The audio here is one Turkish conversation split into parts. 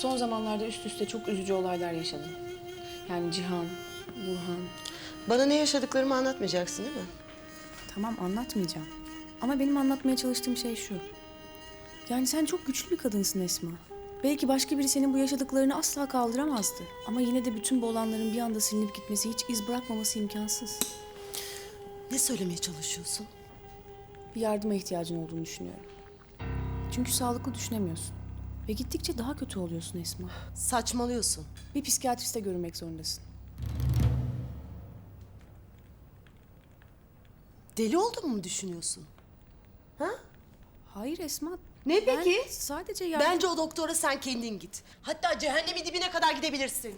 Son zamanlarda üst üste çok üzücü olaylar yaşadım. Yani Cihan, Burhan. Bana ne yaşadıklarımı anlatmayacaksın değil mi? Tamam anlatmayacağım. Ama benim anlatmaya çalıştığım şey şu. Yani sen çok güçlü bir kadınsın Esma. Belki başka biri senin bu yaşadıklarını asla kaldıramazdı. Ama yine de bütün bu olanların bir anda silinip gitmesi, hiç iz bırakmaması imkansız. Ne söylemeye çalışıyorsun? Bir yardıma ihtiyacın olduğunu düşünüyorum. Çünkü sağlıklı düşünemiyorsun. Ve gittikçe daha kötü oluyorsun Esma. Saçmalıyorsun. Bir psikiyatriste görünmek zorundasın. Deli olduğumu mu düşünüyorsun? Hayır Esma. Ne ben peki? sadece yardım... Bence o doktora sen kendin git. Hatta cehennemin dibine kadar gidebilirsin.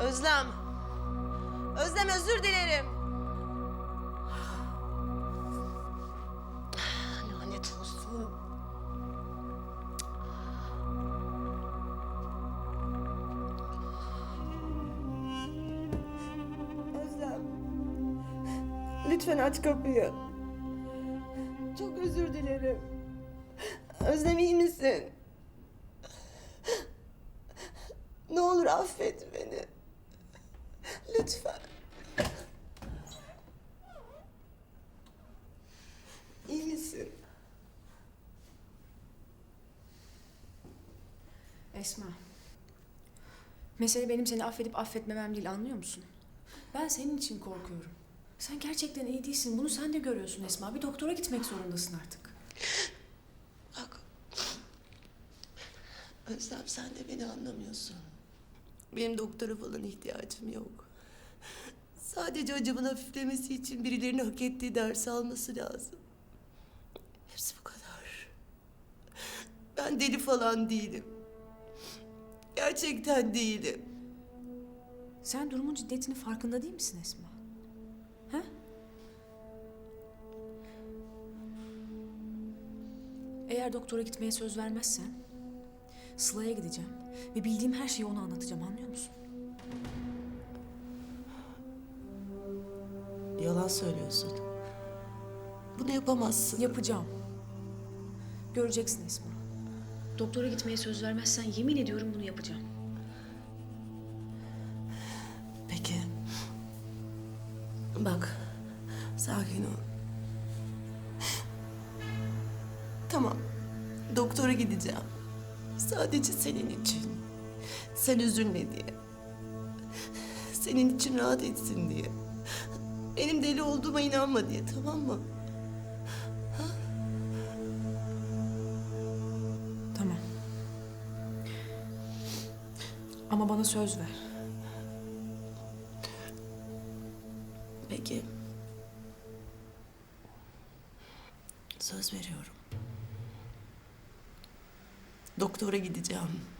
Özlem. Özlem özür dilerim. Lanet olsun. Özlem. Lütfen aç kapıyı. Çok özür dilerim. Özlem iyi misin? Ne olur affet beni. Lütfen. İyi misin? Esma. Mesele benim seni affedip affetmemem değil anlıyor musun? Ben senin için korkuyorum. Sen gerçekten iyi değilsin. Bunu sen de görüyorsun Esma. Bir doktora gitmek zorundasın artık. Bak. Özlem sen de beni anlamıyorsun. Benim doktora falan ihtiyacım yok. Sadece acımın hafiflemesi için birilerinin hak ettiği dersi alması lazım. Hepsi bu kadar. Ben deli falan değilim. Gerçekten değilim. Sen durumun ciddiyetinin farkında değil misin Esma? Ha? Eğer doktora gitmeye söz vermezsen Sıla'ya gideceğim ve bildiğim her şeyi ona anlatacağım anlıyor musun? Yalan söylüyorsun. Bunu yapamazsın. Yapacağım. Göreceksin Esma. Doktora gitmeye söz vermezsen yemin ediyorum bunu yapacağım. Peki. Bak. Sakin ol. Tamam. Doktora gideceğim. Sadece senin için. Sen üzülme diye. Senin için rahat etsin diye. Benim deli olduğuma inanma diye tamam mı? Ama bana söz ver. Peki. Söz veriyorum. Doktora gideceğim.